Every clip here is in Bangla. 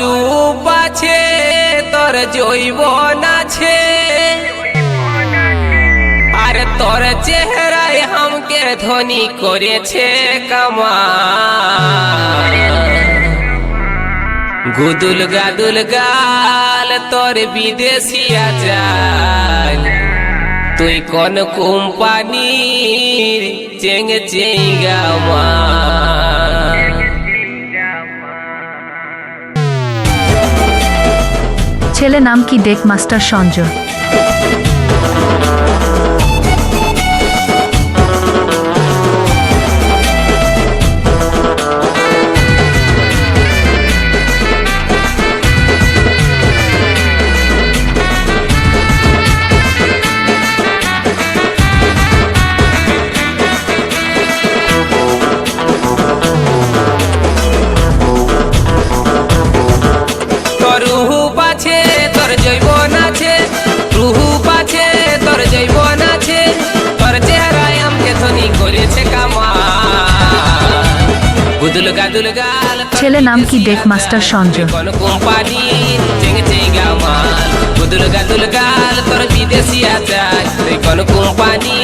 রূপ আছে, তোর জৈবন আছে। আর তোর চেহারায় হামকে ধনী করেছে কামা গুদুল গাদুল গাল, তোর বিদেশি আচাল তুই কোন কোম্পানি চেং চেঙ্গা মা ছেলে নাম কি ডেক মাস্টার সঞ্জয়? তোর জৈবন আছে রূপ আছে তোর জৈবন আছে তোর চেহারায় আমকে ধনী করেছে কামা গুদুল গাদুল গাল তোর ছেলে নাম কি দেখ মাস্টার সঞ্জয়? কোম্পানি চেঙ্গা গাদুল গাল তোর বিদেশি আচার কোন কোম্পানি।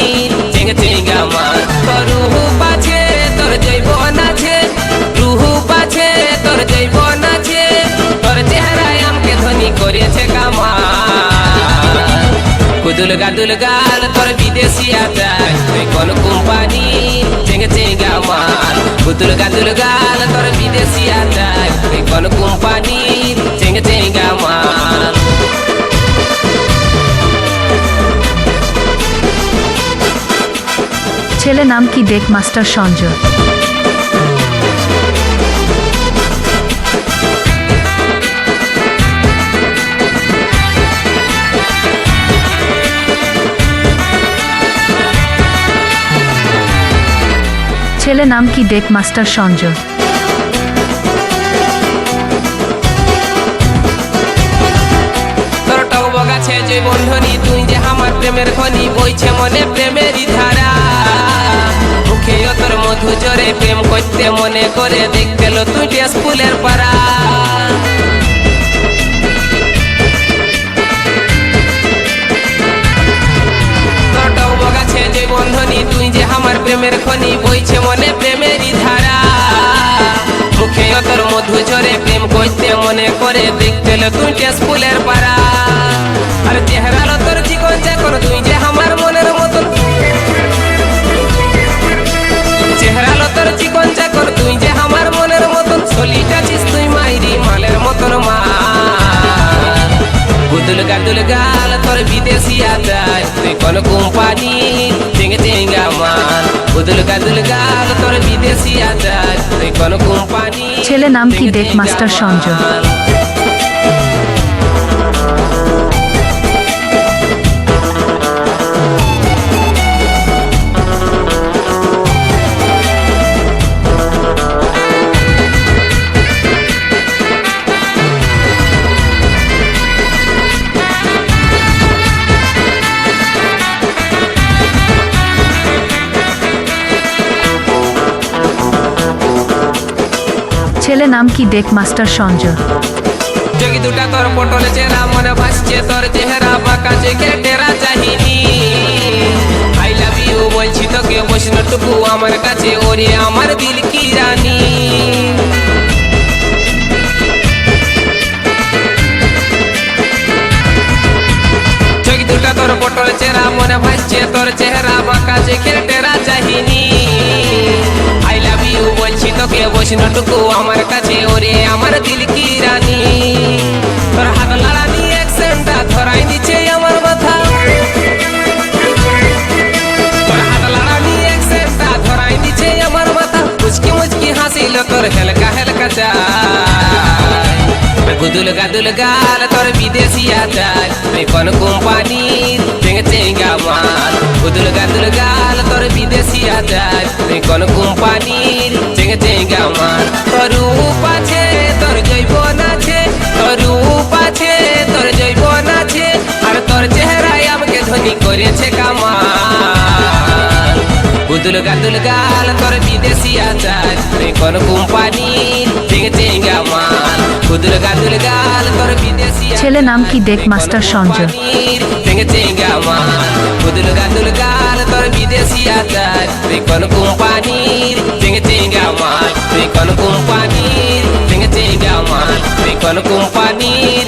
গুদুল, গাদুল গাল, তোর বিদেশি আচার তুই কোন কোম্পানি? চেঙ্গ চেঙ্গা মাল গুদুল গাদুল তোর বিদেশি আচার তুই কোন কোম্পানি? চেঙ্গ চেঙ্গা মাল ছেলে নাম কি দেখ, মাস্টার সঞ্জয়? ছেলে নাম কি ডেক মাস্টার সঞ্জয় তোর টক যে বন্ধনী, তুই যে আমার প্রেমের খনি, বইছে মনে প্রেমেরই ধারা। তোর মধু জরে প্রেম করতে মনে করে দেখতে লো তুই স্কুলের পাড়া। বন্ধনী, তুই যে আমার প্রেমের খনি, বইছে মনে করে দেখতে লো তুই স্কুলের পাড়া। আর চেহারা তোর জীবন চাকর তুই যে আমার মনের মতন। চেহারা তোর জীবন চাকর তুই যে আমার মনের মতন। চলিটাছিস তুই মাইরি মালের মতন মা। গুদুল গাদুল গাল তোর বিদেশি আদায়, তুই কোন কোম্পানি চেঙ্গে চেঙ্গা মাল গুদুল গাদুল গাল তোর বিদেশি আদায় ছেলে নাম কি দেখ মাস্টার সঞ্জয়? ছেলে নাম কি দেখ, মাস্টার সঞ্জয়? যোগী দুটা তোর পটল চেহারা মনে ভাসছে তোর চেহারা বাঁকা চেকে টেরা চাহিনি। আই লাভ ইউ বলছি তোকে বৈষ্ণটুকু আমার কাছে, ওরে আমার দিল কি রানী চোখ দুটা তোর পটল চেহারা মনে ভাসছে তোর চেহারা বাঁকা চেকে টেরা চাহিনি। তোকে আমার কাছে, ওরে আমার দিল কি রানী? মাথা। হাত লাড়ানি অ্যাকসেন্টটা ধরাই দিচ্ছে আমার মাথা। মুচকি মুচকি হাসিল তোর হেলকা গুদুল গাদুল গাল তোর বিদেশি আচার তুই কোন কোম্পানির চেঙ্গে চেঙ্গা মাল। গুদুল গাদুল গাল তোর বিদেশি আচার তুই কোন কোম্পানির চেঙ্গে চেঙ্গা মাল। তোর রূপ আছে, তোর জৈবন আছে, তোর রূপ আছে, তোর জৈবন আছে, আর তোর চেহারায় আমাকে ধনী করেছে কামাল। গুদুল গাদুল গাল তোর বিদেশি আচার তুই কোন কোম্পানির চেঙ্গে চেঙ্গা মাল। ছেলে নাম কি দেখ মাস্টার সঞ্জয় কোম্পানির